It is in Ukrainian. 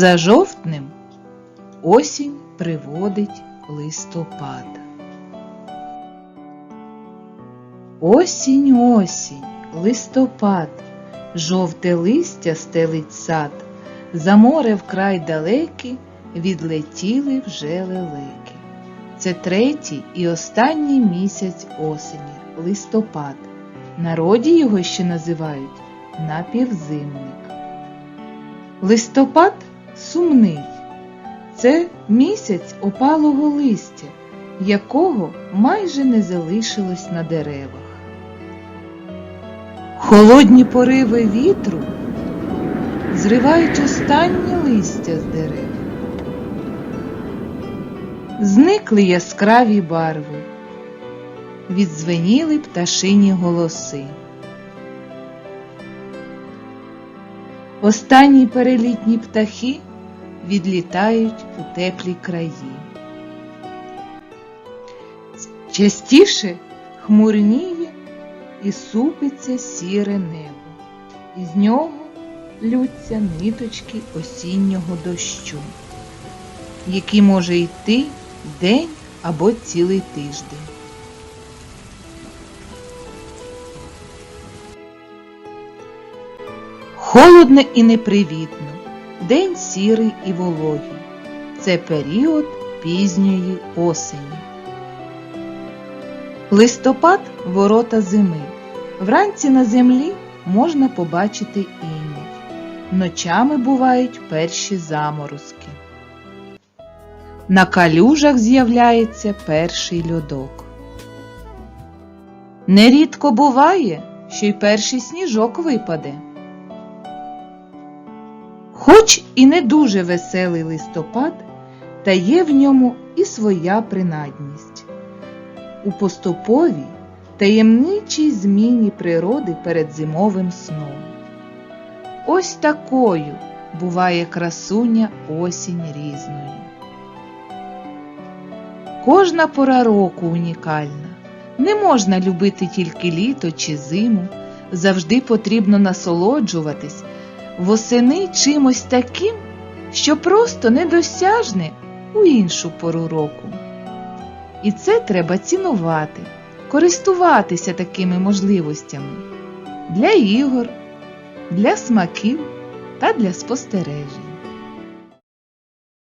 За жовтнем осінь приводить листопад. Осінь, осінь, листопад, жовте листя стелить сад, за море вкрай далекий відлетіли вже лелеки. Це третій і останній місяць осені, листопад. Народі його ще називають напівзимник. Листопад сумний. Це місяць опалого листя, якого майже не залишилось на деревах. Холодні пориви вітру зривають останнє листя з дерев. Зникли яскраві барви, відзвеніли пташині голоси. Останні перелітні птахи відлітають у теплі краї. Частіше хмурніє і супиться сіре небо, і з нього лються ниточки осіннього дощу, який може йти день або цілий тиждень. Холодно і непривітно, день сірий і вологий. Це період пізньої осені. Листопад ворота зими. Вранці на землі можна побачити іній. Ночами бувають перші заморозки. На калюжах з'являється перший льодок. Нерідко буває, що й перший сніжок випаде. Хоч і не дуже веселий листопад, та є в ньому і своя принадність. У поступовій таємничій зміні природи перед зимовим сном. Ось такою буває красуня осінь різною. Кожна пора року унікальна. Не можна любити тільки літо чи зиму, завжди потрібно насолоджуватись восени чимось таким, що просто недосяжне у іншу пору року. І це треба цінувати, користуватися такими можливостями для ігор, для смаків та для спостережень.